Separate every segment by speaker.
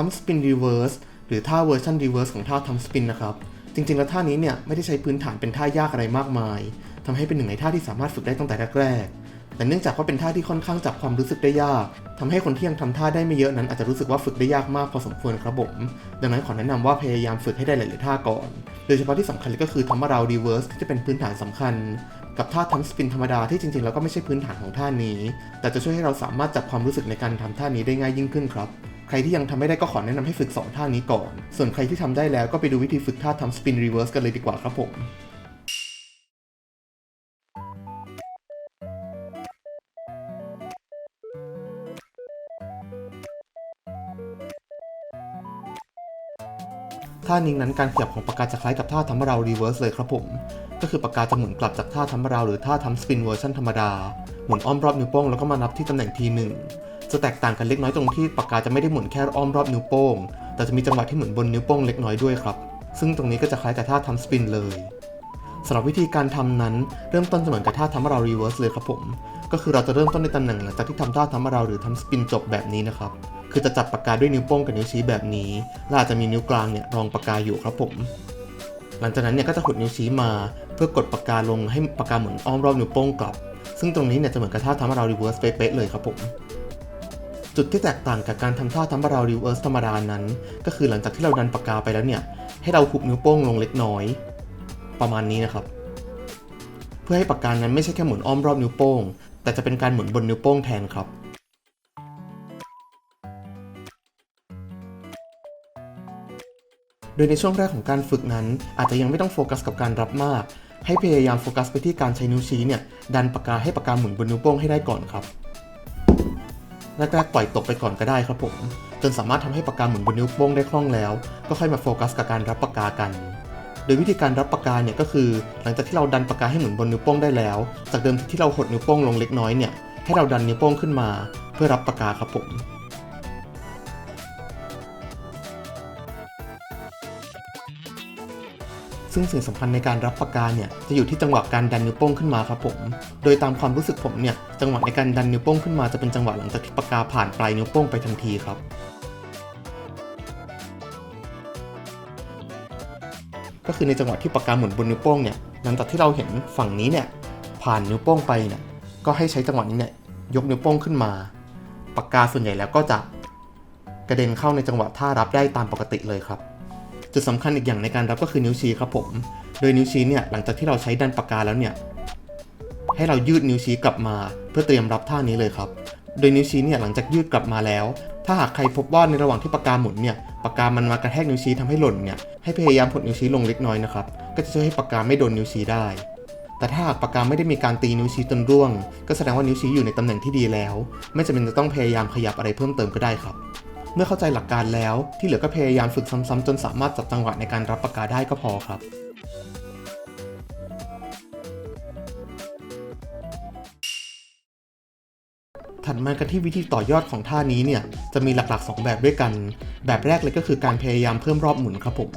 Speaker 1: ทำสปินรีเวิร์สหรือท่าเวอร์ชันรีเวิร์สของท่าทำสปินนะครับ จริงๆ แล้วท่านี้เนี่ยไม่ได้ใช้พื้นฐานเป็นท่ายากอะไรมากมายทำให้เป็นหนึ่งในท่าที่สามารถฝึกได้ตั้งแต่แรกๆแต่เนื่องจากว่าเป็นท่าที่ค่อนข้างจับความรู้สึกได้ยากทำให้คนที่ยังทำท่าได้ไม่เยอะนั้นอาจจะรู้สึกว่าฝึกได้ยากมากพอสมควรครับผม ดังนั้นขอแนะนำว่าพยายามฝึกให้ได้หลายๆท่าก่อน โดยเฉพาะที่สำคัญเลยก็คือทำมาเรารีเวิร์สที่จะเป็นพื้นฐานสำคัญกับท่าทำสปินธรรมดาที่จริงๆแล้วก็ไม่ใช่พื้นฐานของท่านี้ แต่จะช่วยให้เราสามารถจับความรู้สึกในการทำท่านี้ได้ง่ายยิ่งขึ้นครับ ใครที่ยังทำไม่ได้ก็ขอแนะนำให้ฝึก 2 ท่านี้ก่อน ส่วนใครที่ทำได้แล้วก็ไปดูวิธีฝึกท่าทำสปินรีเวิร์สกันเลยดีกว่าครับผมท่านี้นั้นการขยับของปากกาจะคล้ายกับท่าทำเรารีเวิร์สเลยครับผม ก็คือปากกาจะหมุนกลับจากท่าทำเราหรือท่าทำสปินเวอร์ชันธรรมดา หมุนอ้อมรอบนิ้วโป้งแล้วก็มานับที่ตำแหน่งทีหนึ่ง จะแตกต่างกันเล็กน้อยตรงที่ปากกาจะไม่ได้หมุนแค่อ้อมรอบนิ้วโป้ง แต่จะมีจังหวะที่หมุนบนนิ้วโป้งเล็กน้อยด้วยครับ ซึ่งตรงนี้ก็จะคล้ายกับท่าทำสปินเลยสำหรับวิธีการทำนั้นเริ่มต้นจะเหมือนกับท่าทำเรารีเวิร์สเลยครับผม ก็คือเราจะเริ่มต้นในตำแหน่งหลังจากที่ทำท่าทำเราหรือทำสปินจบแบบนี้นะครับ คือจะจับปากกาด้วยนิ้วโป้งกับนิ้วชี้แบบนี้และอาจจะมีนิ้วกลางเนี่ยรองปากกาอยู่ครับผม หลังจากนั้นเนี่ยก็จะหดนิ้วชี้มา เพื่อกดปากกาลงให้ปากกาหมุนอ้อมรอบนิ้วโป้งกลับ ซึ่งตรงนี้เนี่ยจะเหมือนกับท่าทำเรารีเวิร์สเป๊ะเลยครับผม จุดที่แตกต่างกับการทำท่าทำเรารีเวิร์สธรรมดานั้น ก็คือหลังจากที่เราดันปากกาไปแล้วเนี่ย ให้เราหุบนิ้วโป้งลงเล็กน้อย ประมาณนี้นะครับ เพื่อให้ปากกานั้นไม่ใช่แค่หมุนอ้อมรอบนิ้วโป้ง แต่จะเป็นการหมุนบนนิ้วโป้งแทนครับโดยในช่วงแรกของการฝึกนั้น อาจจะยังไม่ต้องโฟกัสกับการรับมาก ให้พยายามโฟกัสไปที่การใช้นิ้วชี้เนี่ยดันปากกาให้ปากกาหมุนบนนิ้วโป้งให้ได้ก่อนครับ แรกๆปล่อยตกไปก่อนก็ได้ครับผม จนสามารถทำให้ปากกาหมุนบนนิ้วโป้งได้คล่องแล้ว ก็ค่อยมาโฟกัสกับการรับปากกากัน โดยวิธีการรับปากกาเนี่ยก็คือ หลังจากที่เราดันปากกาให้หมุนบนนิ้วโป้งได้แล้ว จากเดิมที่เราหดนิ้วโป้งลงเล็กน้อยเนี่ยให้เราดันนิ้วโป้งขึ้นมา เพื่อรับปากกาครับผม ซึ่งสิ่งสำคัญในการรับปากกาเนี่ยจะอยู่ที่จังหวะการดันนิ้วโป้งขึ้นมาครับผม โดยตามความรู้สึกผมเนี่ยจังหวะในการดันนิ้วโป้งขึ้นมาจะเป็นจังหวะหลังจากที่ปากกาผ่านปลายนิ้วโป้งไปทันทีครับก็คือในจังหวะที่ปากกาหมุนบนนิ้วโป้งเนี่ยหลังจากที่เราเห็นฝั่งนี้เนี่ยผ่านนิ้วโป้งไปเนี่ยก็ให้ใช้จังหวะนี้เนี่ยยกนิ้วโป้งขึ้นมา ปากกาส่วนใหญ่แล้วก็จะกระเด็นเข้าในจังหวะท่ารับได้ตามปกติเลยครับ จุดสำคัญอีกอย่างในการรับก็คือนิ้วชี้ครับผม โดยนิ้วชี้เนี่ยหลังจากที่เราใช้ดันปากกาแล้วเนี่ยให้เรายืดนิ้วชี้กลับมา เพื่อเตรียมรับท่านี้เลยครับ โดยนิ้วชี้เนี่ยหลังจากยืดกลับมาแล้ว ถ้าหากใครพบว่าในระหว่างที่ปากกาหมุนเนี่ยปากกามันมากระแทกนิ้วชี้ทำให้หล่นเนี่ยให้พยายามหดนิ้วชี้ลงเล็กน้อยนะครับก็จะช่วยให้ปากกาไม่โดนนิ้วชี้ได้ แต่ถ้าหากปากกาไม่ได้มีการตีนิ้วชี้จนร่วง ก็แสดงว่านิ้วชี้อยู่ในตำแหน่งที่ดีแล้ว ไม่จำเป็นจะต้องพยายามขยับอะไรเพิ่มเติมก็ได้ครับ เมื่อเข้าใจหลักการแล้ว ที่เหลือก็พยายามฝึกซ้ำๆจนสามารถจับจังหวะในการรับปากกาได้ก็พอครับถัดมากันที่วิธีต่อยอดของท่านี้เนี่ย จะมีหลักๆ 2 แบบด้วยกัน แบบแรกเลยก็คือการพยายามเพิ่มรอบหมุนครับผม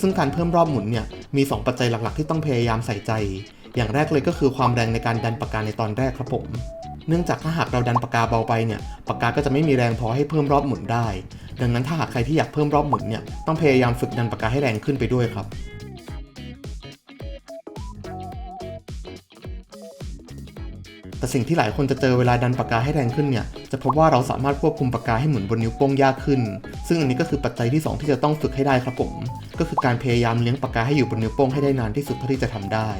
Speaker 1: ซึ่งการเพิ่มรอบหมุนเนี่ย มี 2 ปัจจัยหลักๆ ที่ต้องพยายามใส่ใจ อย่างแรกเลยก็คือความแรงในการดันปากกาในตอนแรกครับผม เนื่องจากถ้าหากเราดันปากกาเบาไปเนี่ยปากกาก็จะไม่มีแรงพอให้เพิ่มรอบหมุนได้ ดังนั้นถ้าหากใครที่อยากเพิ่มรอบหมุนเนี่ยต้องพยายามฝึกดันปากกาให้แรงขึ้นไปด้วยครับแต่สิ่งที่หลายคนจะเจอเวลาดันปากกาให้แรงขึ้นเนี่ย จะพบว่าเราสามารถควบคุมปากกาให้หมุนบนนิ้วโป้งยากขึ้น ซึ่งอันนี้ก็คือปัจจัยที่ 2 ที่จะต้องฝึกให้ได้ครับผม ก็คือการพยายามเลี้ยงปากกาให้อยู่บนนิ้วโป้งให้ได้นานที่สุดเท่าที่จะทำได้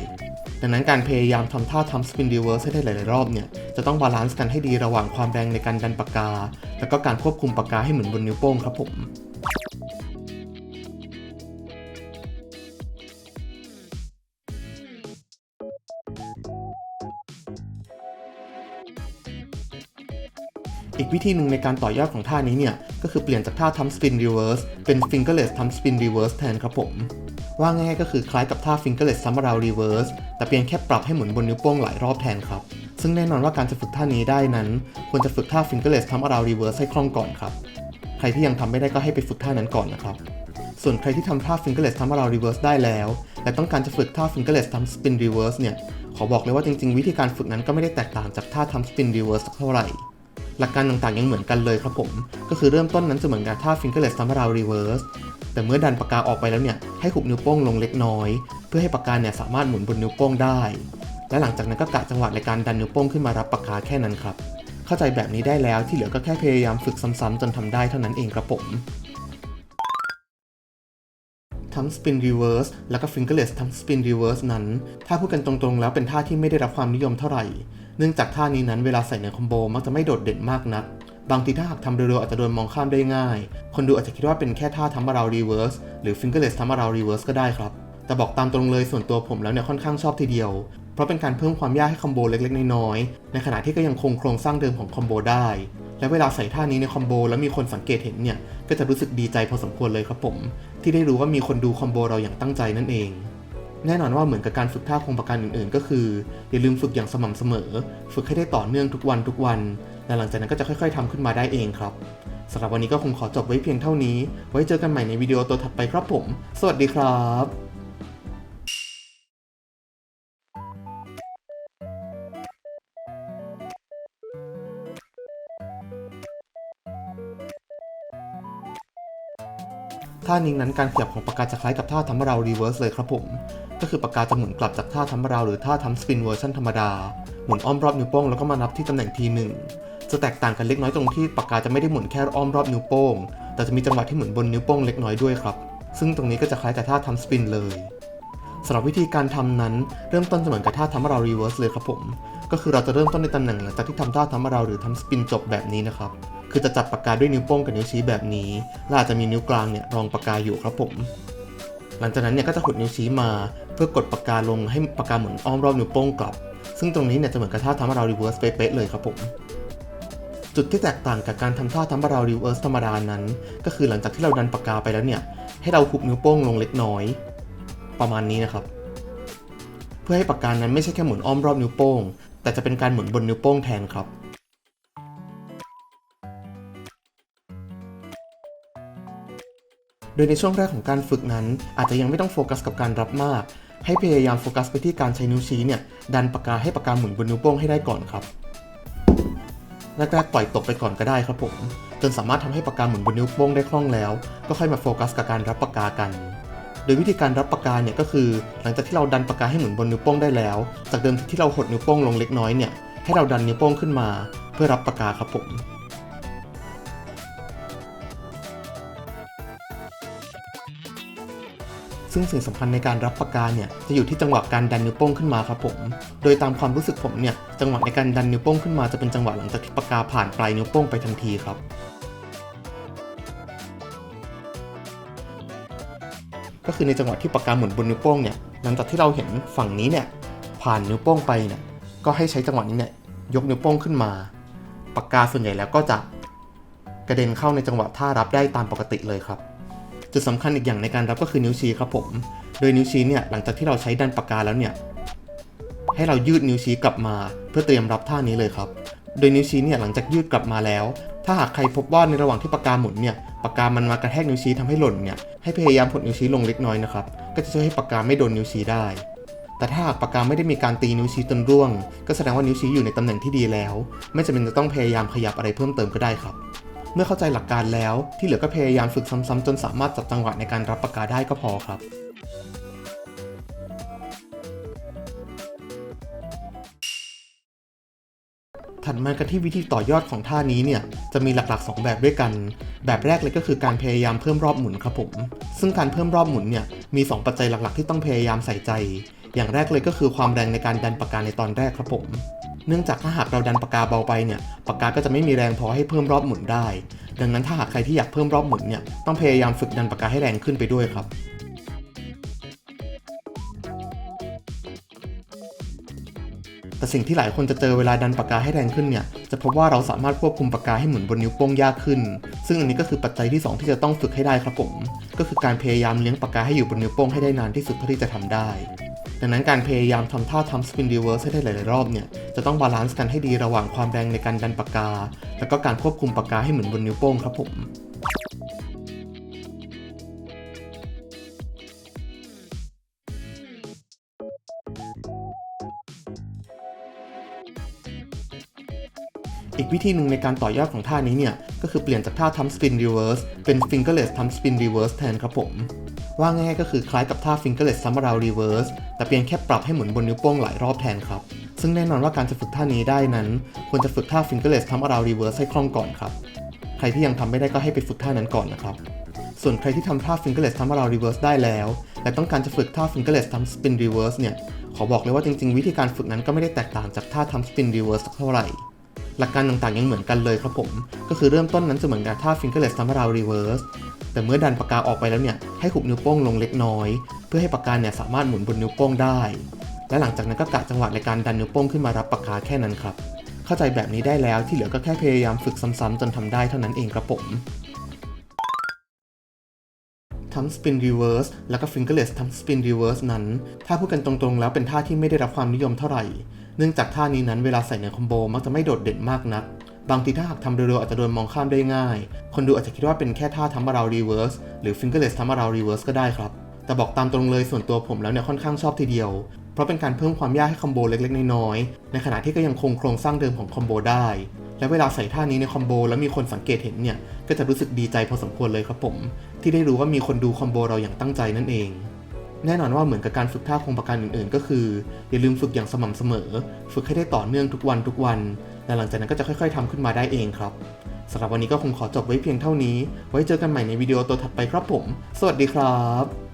Speaker 1: ดังนั้นการพยายามทำท่าทำสปินดีเวิร์สให้ได้หลาย ๆ รอบเนี่ย จะต้องบาลานซ์กันให้ดีระหว่างความแรงในการดันปากกา แล้วก็การควบคุมปากกาให้เหมุนบนนิ้วโป้งครับผมอีกวิธีหนึ่งในการต่อยอดของท่านี้เนี่ย ก็คือเปลี่ยนจากท่าทำสปินรีเวิร์สเป็น fingerless ทำสปินรีเวิร์สแทนครับผม ว่าง่ายก็คือคล้ายกับท่า fingerless ซัมราวรีเวิร์ส แต่เพียงแค่ปรับให้หมุนบนนิ้วโป้งหลายรอบแทนครับ ซึ่งแน่นอนว่าการจะฝึกท่านี้ได้นั้น ควรจะฝึกท่า fingerless ซัมราวรีเวิร์สให้คล่องก่อนครับ ใครที่ยังทำไม่ได้ก็ให้ไปฝึกท่านั้นก่อนนะครับ ส่วนใครที่ทำท่า fingerless ทำ around reverse ได้แล้ว และต้องการจะฝึกท่า fingerless ทำ spin reverse เนี่ย ขอบอกเลยว่าจริง ๆ วิธีการฝึกนั้นก็ไม่ได้แตกต่างจากท่าทำ spin reverse สักเท่าไหร่หลักการต่างๆยังเหมือนกันเลยครับผม ก็คือเริ่มต้นนั้นจะเหมือนกับท่า fingerless thumb around reverse แต่เมื่อดันปากกาออกไปแล้วเนี่ยให้หุบนิ้วโป้งลงเล็กน้อย เพื่อให้ปากกาเนี่ยสามารถหมุนบนนิ้วโป้งได้ และหลังจากนั้นก็กะจังหวะในการดันนิ้วโป้งขึ้นมารับปากกาแค่นั้นครับ เข้าใจแบบนี้ได้แล้วที่เหลือก็แค่พยายามฝึกซ้ำๆจนทำได้เท่านั้นเองครับผมทั้ง spin reverse แล้วก็ fingerless ทั้ง spin reverse นั้น ถ้าพูดกันตรงๆ แล้วเป็นท่าที่ไม่ได้รับความนิยมเท่าไหร่ เนื่องจากท่านี้นั้นเวลาใส่ในคอมโบมักจะไม่โดดเด่นมากนัก บางทีถ้าหากทำเร็วๆอาจจะโดนมองข้ามได้ง่าย คนดูอาจจะคิดว่าเป็นแค่ท่าทำมารา reverse หรือ fingerless ทำมารา reverse ก็ได้ครับ แต่บอกตามตรงเลยส่วนตัวผมแล้วเนี่ยค่อนข้างชอบทีเดียว เพราะเป็นการเพิ่มความยากให้คอมโบเล็กๆ น้อยๆ ในขณะที่ก็ยังคงโครงสร้างเดิมของคอมโบได้ และเวลาใส่ท่านี้ในคอมโบแล้วมีคนสังเกตเห็นเนี่ย ก็จะรู้สึกดีใจพอสมควรเลยครับผม ที่ได้รู้ว่ามีคนดูคอมโบเราอย่างตั้งใจนั่นเองแน่นอนว่าเหมือนกับการฝึกท่าคงประการอื่นๆ ก็คือ อย่าลืมฝึกอย่างสม่ำเสมอ ฝึกให้ได้ต่อเนื่องทุกวันทุกวัน และหลังจากนั้นก็จะค่อยๆทำขึ้นมาได้เองครับสำหรับวันนี้ก็คงขอจบไว้เพียงเท่านี้ ไว้เจอกันใหม่ในวิดีโอตัวถัดไปครับผม สวัสดีครับท่านี้นั้นการขยับของปากกาจะคล้ายกับท่าทำเรารีเวิร์สเลยครับผม ก็คือปากกาจะหมุนกลับจากท่าทำเราหรือท่าทำสปินเวอร์ชันธรรมดา หมุนอ้อมรอบนิ้วโป้งแล้วก็มานับที่ตำแหน่งทีหนึ่ง จะแตกต่างกันเล็กน้อยตรงที่ปากกาจะไม่ได้หมุนแค่อ้อมรอบนิ้วโป้ง แต่จะมีจังหวะที่หมุนบนนิ้วโป้งเล็กน้อยด้วยครับ ซึ่งตรงนี้ก็จะคล้ายกับท่าทำสปินเลยสำหรับวิธีการทำนั้นเริ่มต้นจะเหมือนกับท่าทำเรารีเวิร์สเลยครับผม ก็คือเราจะเริ่มต้นในตำแหน่งหลังจากที่ทำท่าทำเราหรือทำสปินจบแบบนี้นะครับ คือจะจับปากกาด้วยนิ้วโป้งกับนิ้วชี้แบบนี้และอาจจะมีนิ้วกลางเนี่ยรองปากกาอยู่ครับผม หลังจากนั้นเนี่ยก็จะหดนิ้วชี้มา เพื่อกดปากกาลงให้ปากกาหมุนอ้อมรอบนิ้วโป้งกลับ ซึ่งตรงนี้เนี่ยจะเหมือนกับท่าทำเรารีเวิร์สเป๊ะๆเลยครับผม จุดที่แตกต่างกับการทำท่าทำเรารีเวิร์สธรรมดานั้น ก็คือหลังจากที่เราดันปากกาไปแล้วเนี่ย ให้เราหุบนิ้วโป้งลงเล็กน้อย ประมาณนี้นะครับ เพื่อให้ปากกานั้นไม่ใช่แค่หมุนอ้อมรอบนิ้วโป้ง แต่จะเป็นการหมุนบนนิ้วโป้งแทนครับโดยในช่วงแรกของการฝึกนั้น อาจจะยังไม่ต้องโฟกัสกับการรับมาก ให้พยายามโฟกัสไปที่การใช้นิ้วชี้เนี่ยดันปากกาให้ปากกาหมุนบนนิ้วโป้งให้ได้ก่อนครับ แรกๆปล่อยตกไปก่อนก็ได้ครับผม จนสามารถทำให้ปากกาหมุนบนนิ้วโป้งได้คล่องแล้ว ก็ค่อยมาโฟกัสกับการรับปากกากัน โดยวิธีการรับปากกาเนี่ยก็คือ หลังจากที่เราดันปากกาให้หมุนบนนิ้วโป้งได้แล้ว จากเดิมที่เราหดนิ้วโป้งลงเล็กน้อยเนี่ยให้เราดันนิ้วโป้งขึ้นมา เพื่อรับปากกาครับผม ซึ่งสิ่งสำคัญในการรับปากกาเนี่ยจะอยู่ที่จังหวะการดันนิ้วโป้งขึ้นมาครับผม โดยตามความรู้สึกผมเนี่ยจังหวะในการดันนิ้วโป้งขึ้นมาจะเป็นจังหวะหลังจากที่ปากกาผ่านปลายนิ้วโป้งไปทันทีครับก็คือในจังหวะที่ปากกาหมุนบนนิ้วโป้งเนี่ยหลังจากที่เราเห็นฝั่งนี้เนี่ยผ่านนิ้วโป้งไปเนี่ยก็ให้ใช้จังหวะนี้เนี่ยยกนิ้วโป้งขึ้นมาปากกาส่วนใหญ่แล้วก็จะกระเด็นเข้าในจังหวะท่ารับได้ตามปกติเลยครับ จุดสำคัญอีกอย่างในการรับก็คือนิ้วชี้ครับผม โดยนิ้วชี้เนี่ยหลังจากที่เราใช้ดันปากกาแล้วเนี่ยให้เรายืดนิ้วชี้กลับมา เพื่อเตรียมรับท่านี้เลยครับ โดยนิ้วชี้เนี่ยหลังจากยืดกลับมาแล้ว ถ้าหากใครพบว่าในระหว่างที่ปากกาหมุนเนี่ยปากกามันมากระแทกนิ้วชี้ทำให้หล่นเนี่ยให้พยายามหดนิ้วชี้ลงเล็กน้อยนะครับก็จะช่วยให้ปากกาไม่โดนนิ้วชี้ได้ แต่ถ้าหากปากกาไม่ได้มีการตีนิ้วชี้จนร่วง ก็แสดงว่านิ้วชี้อยู่ในตำแหน่งที่ดีแล้ว ไม่จำเป็นจะต้องพยายามขยับอะไรเพิ่มเติมก็ได้ครับ เมื่อเข้าใจหลักการแล้ว ที่เหลือก็พยายามฝึกซ้ำๆจนสามารถจับจังหวะในการรับปากกาได้ก็พอครับถัดมากันที่วิธีต่อยอดของท่านี้เนี่ย จะมีหลักๆ 2 แบบด้วยกัน แบบแรกเลยก็คือการพยายามเพิ่มรอบหมุนครับผม ซึ่งการเพิ่มรอบหมุนเนี่ย มี 2 ปัจจัยหลักๆ ที่ต้องพยายามใส่ใจ อย่างแรกเลยก็คือความแรงในการดันปากกาในตอนแรกครับผม เนื่องจากถ้าหากเราดันปากกาเบาไปเนี่ยปากกาก็จะไม่มีแรงพอให้เพิ่มรอบหมุนได้ ดังนั้นถ้าหากใครที่อยากเพิ่มรอบหมุนเนี่ยต้องพยายามฝึกดันปากกาให้แรงขึ้นไปด้วยครับแต่สิ่งที่หลายคนจะเจอเวลาดันปากกาให้แรงขึ้นเนี่ย จะพบว่าเราสามารถควบคุมปากกาให้หมุนบนนิ้วโป้งยากขึ้น ซึ่งอันนี้ก็คือปัจจัยที่ 2 ที่จะต้องฝึกให้ได้ครับผม ก็คือการพยายามเลี้ยงปากกาให้อยู่บนนิ้วโป้งให้ได้นานที่สุดเท่าที่จะทำได้ ดังนั้นการพยายามทำท่าทำสปินรีเวิร์สให้ได้หลาย ๆ รอบเนี่ย จะต้องบาลานซ์กันให้ดีระหว่างความแรงในการดันปากกา แล้วก็การควบคุมปากกาให้เหมุนบนนิ้วโป้งครับผมอีกวิธีหนึ่งในการต่อยอดของท่านี้เนี่ย ก็คือเปลี่ยนจากท่าทำ spin reverse เป็น fingerless ทำ spin reverse แทนครับผม ว่าง่ายก็คือคล้ายกับท่า fingerless samurai reverse แต่เพียงแค่ปรับให้หมุนบนนิ้วโป้งหลายรอบแทนครับ ซึ่งแน่นอนว่าการจะฝึกท่านี้ได้นั้น ควรจะฝึกท่า fingerless samurai reverse ให้คล่องก่อนครับ ใครที่ยังทำไม่ได้ก็ให้ไปฝึกท่านั้นก่อนนะครับ ส่วนใครที่ทำท่า fingerless ทำ around reverse ได้แล้ว แต่ต้องการจะฝึกท่า fingerless ทำ spin reverse เนี่ย ขอบอกเลยว่าจริง ๆ วิธีการฝึกนั้นก็ไม่ได้แตกต่างจากท่าทำ spin reverse สักเท่าไหร่หลักการต่างๆยังเหมือนกันเลยครับผม ก็คือเริ่มต้นนั้นจะเหมือนกับท่า fingerless ทำ around reverse แต่เมื่อดันปากกาออกไปแล้วเนี่ยให้หุบนิ้วโป้งลงเล็กน้อย เพื่อให้ปากกาเนี่ยสามารถหมุนบนนิ้วโป้งได้ และหลังจากนั้นก็กะจังหวะในการดันนิ้วโป้งขึ้นมารับปากกาแค่นั้นครับ เข้าใจแบบนี้ได้แล้วที่เหลือก็แค่พยายามฝึกซ้ำๆจนทำได้เท่านั้นเองครับผมทั้ง spin reverse แล้วก็ fingerless ทั้ง spin reverse นั้น ถ้าพูดกันตรงๆ แล้วเป็นท่าที่ไม่ได้รับความนิยมเท่าไหร่ เนื่องจากท่านี้นั้นเวลาใส่ในคอมโบมักจะไม่โดดเด่นมากนัก บางทีถ้าหากทำเร็วๆอาจจะโดนมองข้ามได้ง่าย คนดูอาจจะคิดว่าเป็นแค่ท่าทำมารา reverse หรือ fingerless ทำมารา reverse ก็ได้ครับ แต่บอกตามตรงเลยส่วนตัวผมแล้วเนี่ยค่อนข้างชอบทีเดียว เพราะเป็นการเพิ่มความยากให้คอมโบเล็กๆ น้อยๆ ในขณะที่ก็ยังคงโครงสร้างเดิมของคอมโบได้ และเวลาใส่ท่านี้ในคอมโบแล้วมีคนสังเกตเห็นเนี่ยก็จะรู้สึกดีใจพอสมควรเลยครับผม ที่ได้รู้ว่ามีคนดูคอมโบเราอย่างตั้งใจนั่นเองแน่นอนว่าเหมือนกับการฝึกท่าคงประการอื่นๆ ก็คือ อย่าลืมฝึกอย่างสม่ำเสมอ ฝึกให้ได้ต่อเนื่องทุกวันทุกวัน และหลังจากนั้นก็จะค่อยๆทำขึ้นมาได้เองครับสำหรับวันนี้ก็คงขอจบไว้เพียงเท่านี้ ไว้เจอกันใหม่ในวิดีโอตัวถัดไปครับผม สวัสดีครับ